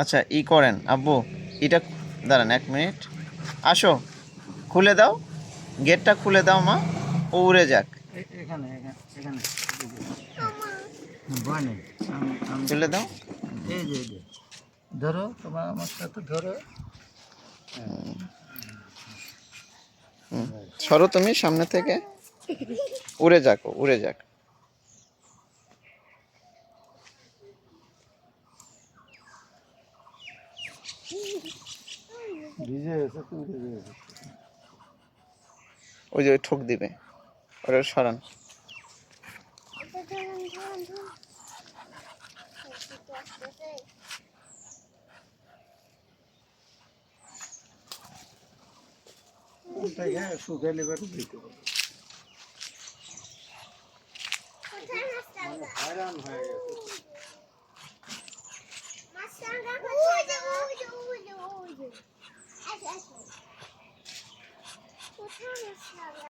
আচ্ছা ই করেন। আব্বু এটা দাঁড়ান এক মিনিট। আসো খুলে দাও। গেটটা খুলে দাও মা। ও উড়ে যাক। এখানে এখানে খুলে দাও। এই যে ধরো তোমার আমার সাথে ধরো। সরো তুমি সামনে থেকে। উড়ে যাক উড়ে যাক। ভিজে গেছে তো উঠে গেছে। ওই যে ওই kurtar aslandan. Hayran hayran. Aslandan kurtar. Uydu uydu uydu uydu. Aç aç. Kurtar aslandan.